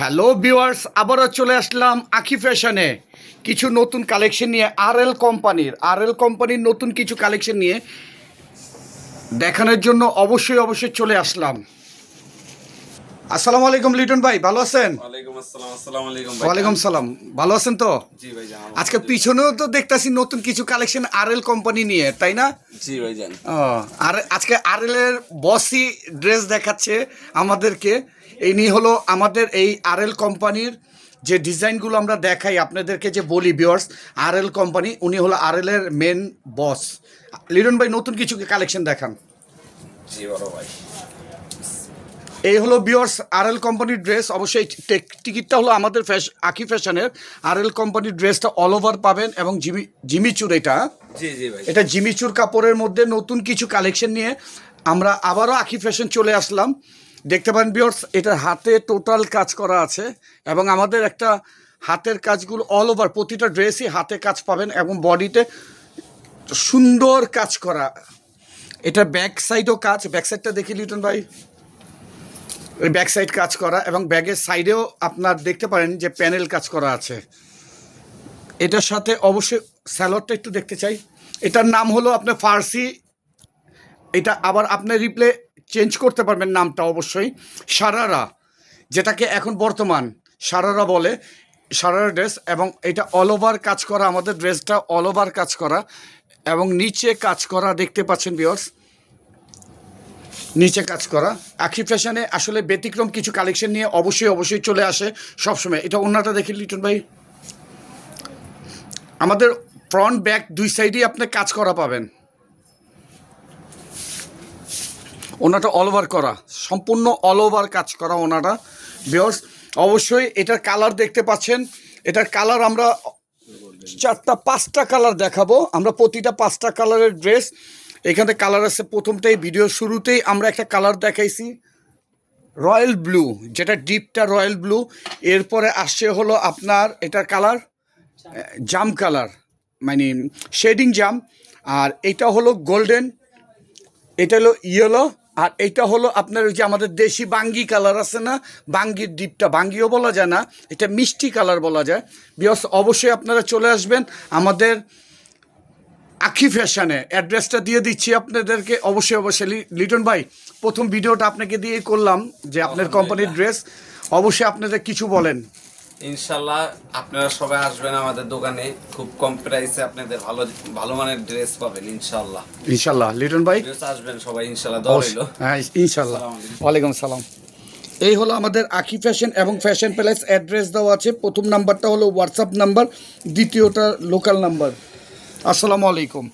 Hello viewers আবারও চলে আসলাম আখি ফ্যাশনে। কিছু নতুন কালেকশন নিয়ে আর এল কোম্পানির। আর এল কোম্পানির নতুন কিছু কালেকশন নিয়ে দেখানোর জন্য অবশ্যই অবশ্যই চলে আসলাম। আসসালামু আলাইকুম লিটন ভাই। ভালো আছেন? ওয়ালাইকুম আসসালাম আসসালামু আলাইকুম ভাই। ওয়ালাইকুম সালাম। ভালো আছেন তো? আজকে পিছনেও তো দেখতাছি নতুন কিছু কালেকশন আর এল কোম্পানি নিয়ে তাই না? জি ভাই জান ও, আর আজকে আর এর বসি ড্রেস দেখাচ্ছে আমাদেরকে। এই নিয়ে হলো আমাদের এই আর এল কোম্পানির যে ডিজাইনগুলো আমরা দেখাই আপনাদেরকে যে বলি বিয়ার্স আর এল কোম্পানি উনি হলো আর এল এর মেন বস লিটন ভাই নতুন কিছু কালেকশন দেখান? জি বড় ভাই। এই হলো বিয়ার্স আর এল কোম্পানির ড্রেস অবশ্যই টিকিটটা হলো আমাদের ফ্যাশ আকি ফ্যাশনের। আর এল কোম্পানির ড্রেসটা অল ওভার পাবেন এবং জিমি জিমিচুর এটা। এটা জিমিচুর কাপড়ের মধ্যে নতুন কিছু কালেকশন নিয়ে আমরা আবারও আখি ফ্যাশন চলে আসলাম। দেখতে পারেন বিয়র্স এটার হাতে টোটাল কাজ করা আছে এবং আমাদের একটা হাতের কাজগুলো অল ওভার প্রতিটা ড্রেসই হাতে কাজ পাবেন এবং বডিতে সুন্দর কাজ করা। এটা ব্যাক সাইডও কাজ ব্যাক সাইডটা দেখি লিটন ভাই। ওই ব্যাক সাইড কাজ করা এবং ব্যাগের সাইডেও আপনার দেখতে পারেন যে প্যানেল কাজ করা আছে। এটার সাথে অবশ্যই স্যালোডটা একটু দেখতে চাই। এটার নাম হলো আপনার ফার্সি। এটা আবার আপনার রিপ্লে চেঞ্জ করতে পারবেন নামটা অবশ্যই। সারারা, যেটাকে এখন বর্তমান সারারা বলে, সারারা ড্রেস এবং এটা অল ওভার কাজ করা, আমাদের ড্রেসটা অল ওভার কাজ করা এবং নিচে কাজ করা দেখতে পাচ্ছেন বিয়র্স নিচে কাজ করা। আখি ফ্যাশনে আসলে ব্যতিক্রম কিছু কালেকশন নিয়ে অবশ্যই অবশ্যই চলে আসে সবসময়। এটা অন্যটা দেখি লিটন ভাই। আমাদের ফ্রন্ট ব্যাক দুই সাইডেই আপনি কাজ করা পাবেন। ওনাটা অল ওভার করা, সম্পূর্ণ অল ওভার কাজ করা ওনাটা। বিয়র্স অবশ্যই এটার কালার দেখতে পাচ্ছেন, এটার কালার আমরা চারটা, পাঁচটা কালার দেখাবো। আমরা প্রতিটা পাঁচটা কালারের ড্রেস এখানে কালার আছে প্রথমটাই ভিডিও শুরুতেই আমরা একটা কালার দেখাইছি রয়্যাল ব্লু যেটা ডিপটা রয়্যাল ব্লু এরপরে আসছে হলো আপনার এটার কালার জাম কালার মানে শেডিং জাম। আর এটা হলো গোল্ডেন এটা হলো ইয়েলো আর এটা হলো আপনার ওই যে আমাদের দেশি বাঙ্গি কালার আছে না? বাঙ্গির ডিপটা বাঙ্গিও বলা যায় না এটা মিষ্টি কালার বলা যায়। বিকজ অবশ্যই আপনারা চলে আসবেন আমাদের আখি ফ্যাশনে অ্যাড্রেসটা দিয়ে দিচ্ছি আপনাদেরকে অবশ্যই অবশ্যই। লিটন ভাই প্রথম ভিডিওটা আপনাকে দিয়ে করলাম যে আপনার কোম্পানির ড্রেস অবশ্যই আপনাদের কিছু বলেন। ইনশাল্লাহ আপনারা সবাই আসবেন আমাদের দোকানে। খুব কম প্রাইসে আপনাদের ভালো ভালো মানের ড্রেস পাবেন ইনশাল্লাহ ইনশাল্লাহ লিটন ভাই? আসবেন সবাই ইনশাল্লাহ হ্যাঁ ইনশাল্লাহ। ওয়ালাইকুম সালাম। এই হলো আমাদের আকি ফ্যাশন এবং ফ্যাশন প্যালেস অ্যাড্রেস দেওয়া আছে। প্রথম নাম্বারটা হলো হোয়াটসঅ্যাপ নাম্বার দ্বিতীয়টা লোকাল নাম্বার। আসসালামু আলাইকুম।